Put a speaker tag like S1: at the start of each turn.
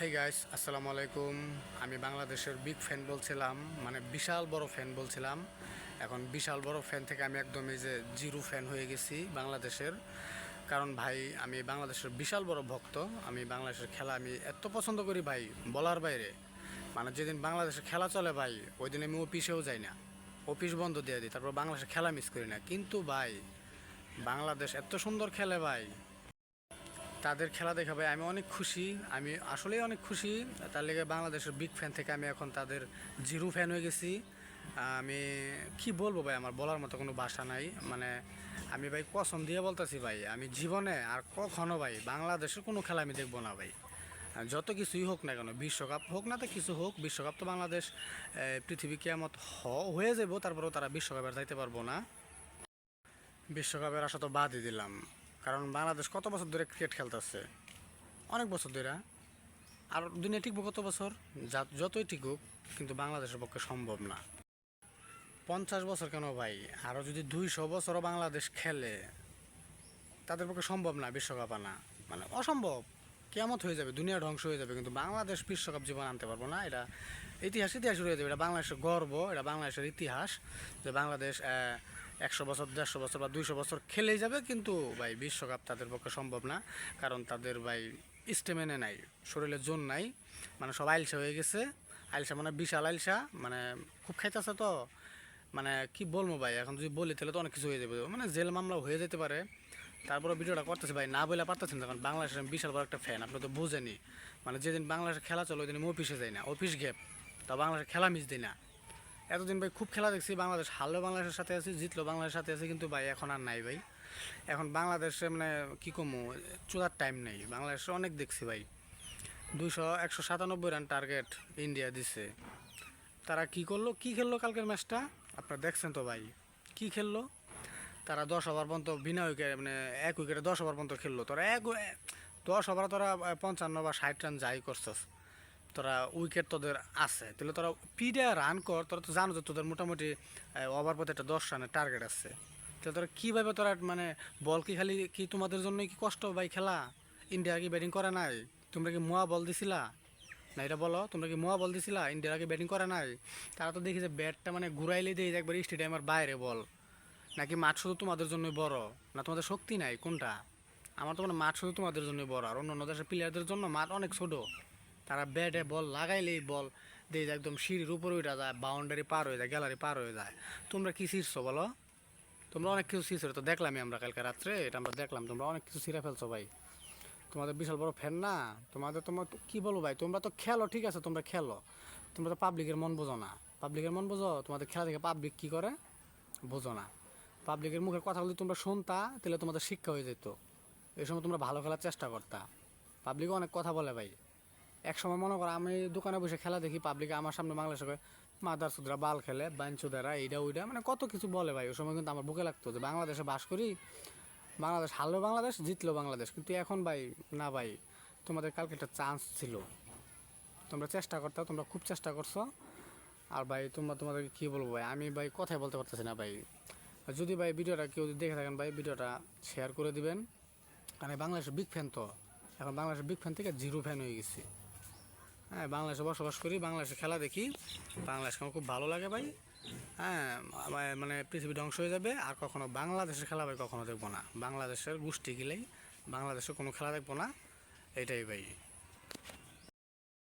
S1: Hey guys আসসালামু আলাইকুম আমি বাংলাদেশের বিগ ফ্যান বলছিলাম মানে বিশাল বড় ফ্যান বলছিলাম। এখন বিশাল বড় ফ্যান থেকে আমি একদম এই যে জিরো ফ্যান হয়ে গেছি বাংলাদেশের। কারণ ভাই, আমি বাংলাদেশের বিশাল বড় ভক্ত। আমি বাংলাদেশের খেলা আমি এত পছন্দ করি ভাই, বলার বাইরে। মানে যেদিন বাংলাদেশের খেলা চলে ভাই, ওই দিন আমি অফিসেও যাই না। অফিস বন্ধ দিয়ে দিই, তারপর বাংলাদেশের খেলা মিস করি না। কিন্তু ভাই, বাংলাদেশ এত সুন্দর খেলে ভাই তাদের খেলা দেখে আমি অনেক খুশি। আমি আসলেই অনেক খুশি। তার লেগে বাংলাদেশের বিগ ফ্যান থেকে আমি এখন তাদের জিরো ফ্যান হয়ে গেছি। আমি কি বলব ভাই, আমার বলার মতো কোনো ভাষা নাই। মানে আমি ভাই কসম দিয়ে বলতেছি ভাই, আমি জীবনে আর কখনো ভাই বাংলাদেশের কোনো খেলা আমি দেখব না ভাই। যত কিছুই হোক না কেন, বিশ্বকাপ হোক না তো কিছু হোক, বিশ্বকাপ তো বাংলাদেশ পৃথিবী কেমত হয়ে যাব তারপরেও তারা বিশ্বকাপের যাইতে পারব না। বিশ্বকাপের আশা তো বাদই দিলাম। কারণ বাংলাদেশ কত বছর ধরে ক্রিকেট খেলতেছে? অনেক বছর ধরে। আর দুনিয়া টিকবো কত বছর? যতই টিকুক, কিন্তু বাংলাদেশের পক্ষে সম্ভব না। পঞ্চাশ বছর কেন ভাই? আরও যদি দুইশো বছরও বাংলাদেশ খেলে, তাদের পক্ষে সম্ভব না বিশ্বকাপ আনা। মানে অসম্ভব। কেমত হয়ে যাবে, দুনিয়া ধ্বংস হয়ে যাবে, কিন্তু বাংলাদেশ বিশ্বকাপ জীবন আনতে পারব না। এটা ইতিহাস ইতিহাস রয়ে যাবে এটা বাংলাদেশের গর্ব, এটা বাংলাদেশের ইতিহাস যে বাংলাদেশ একশো বছর, দেড়শো বছর বা দুইশো বছর খেলেই যাবে, কিন্তু ভাই বিশ্বকাপ তাদের পক্ষে সম্ভব না। কারণ তাদের ভাই স্টেমেনে নাই শরীরের জোর নাই মানে সব আইলসা হয়ে গেছে। আইলসা মানে বিশাল আইলসা মানে খুব খাইতেছে তো। মানে কি বলব ভাই, এখন যদি বলি তাহলে তো অনেক কিছু হয়ে যাবে। মানে জেল মামলা হয়ে যেতে পারে। তারপরে ভিডিওটা করতেছি ভাই, না বলে পারতেছেন না, কারণ বাংলাদেশের বিশাল বড় একটা ফ্যান আপনি তো বোঝেনি মানে যেদিন বাংলাদেশের খেলা চলো, ওই দিন অফিসে যাই না অফিস গ্যাপ তা বাংলাদেশের খেলা মিস দিই না। এতদিন ভাই খুব খেলা দেখছি, বাংলাদেশ হারলেও বাংলাদেশের সাথে আছি, জিতলো বাংলাদেশের সাথে আছে, কিন্তু ভাই এখন আর নাই ভাই। এখন বাংলাদেশে মানে কী কমু চোদার টাইম নেই। বাংলাদেশে অনেক দেখছি ভাই। দুইশো একশো সাতানব্বই রান টার্গেট ইন্ডিয়া দিছে। তারা কি করল, কি খেললো কালকের ম্যাচটা আপনারা দেখছেন তো ভাই, কি খেললো? তারা দশ ওভার পর্যন্ত বিনা উইকেট মানে এক উইকেটে দশ ওভার পর্যন্ত খেললো। তোরা এক, দশ ওভার তোরা পঞ্চান্ন বা ষাট রান যাই করছস। তোরা উইকেট তোদের আছে। তাহলে তোরা পিডে রান কর, তোরা তো জানো যে তোদের মোটামুটি ওভার পথে একটা দশ রানের টার্গেট আছে। তাহলে তোরা কীভাবে তোরা মানে বল কি খালি কি তোমাদের জন্য কি কষ্ট ভাই খেলা? ইন্ডিয়া কি ব্যাটিং করে নাই? তোমরা কি মোয়া বল দিছিলা? না, এটা বলো, তোমরা কি মোয়া বল দিছিলা? ইন্ডিয়ার আগে ব্যাটিং করে নাই? তারা তো দেখি যে ব্যাটটা মানে ঘুরাইলে দিয়ে একবার স্টেডিয়ামের বাইরে বল নাকি মাঠ শুধু তোমাদের জন্যই বড়? না, তোমাদের শক্তি নাই, কোনটা? আমার তো মানে মাঠ শুধু তোমাদের জন্যই বড়, আর অন্য অন্য দেশের প্লেয়ারদের জন্য মাঠ অনেক ছোট। তারা ব্যাটে বল লাগাইলেই বল দিয়ে যায় একদম সিঁড়ির উপরে উঠে যায় বাউন্ডারি পার হয়ে যায় গ্যালারি পার হয়ে যায়। তোমরা কি ছিঁড়ছো বলো? তোমরা অনেক কিছু ছিঁড়ছো তো দেখলামই আমরা কালকে রাত্রে, এটা আমরা দেখলাম। তোমরা অনেক কিছু ছিঁড়ে ফেলছো ভাই। তোমাদের বিশাল বড় ফ্যান না? তোমাদের তোমার কি বলব ভাই? তোমরা তো খেলো, ঠিক আছে, তোমরা খেলো। তোমরা তো পাবলিকের মন বোঝো না। পাবলিকের মন বোঝো? তোমাদের খেলা দেখে পাবলিক কী করে? বোঝো না। পাবলিকের মুখের যদি তোমরা শুনতা, তাহলে তোমাদের শিক্ষা হয়ে যেত। এই সময় তোমরা ভালো খেলার চেষ্টা করতা। পাবলিকও অনেক কথা বলে ভাই। এক সময় মনে করো আমি দোকানে বসে খেলা দেখি পাবলিকে আমার সামনে বাংলাদেশে কয়, মাদার সুদরা বাল খেলে বাঞ্চুদারা এইটা ওইটা মানে কত কিছু বলে ভাই ওই সময় কিন্তু আমার বুকে লাগতো যে বাংলাদেশে বাস করি বাংলাদেশ হারলো বাংলাদেশ জিতলো বাংলাদেশ। কিন্তু এখন ভাই না ভাই তোমাদের কালকে একটা চান্স ছিল। তোমরা চেষ্টা করতে তোমরা খুব চেষ্টা করছ। আর ভাই তোমরা তোমাদেরকে কী বলব ভাই আমি ভাই কথাই বলতে পারতেছি না ভাই। যদি ভাই ভিডিওটা কেউ দেখে থাকেন ভাই ভিডিওটা শেয়ার করে দিবেন। কারণ বাংলাদেশের বিগ ফ্যান তো। এখন বাংলাদেশের বিগ ফ্যান থেকে জিরো ফ্যান হয়ে গেছি। হ্যাঁ বাংলাদেশে বসবাস করি, বাংলাদেশে খেলা দেখি। বাংলাদেশকে আমার খুব ভালো লাগে ভাই। হ্যাঁ মানে পৃথিবী ধ্বংস হয়ে যাবে, আর কখনো বাংলাদেশের খেলা ভাই কখনো দেখব না। বাংলাদেশের গোষ্ঠী গেলেই বাংলাদেশে কোনো খেলা দেখব না, এটাই ভাই।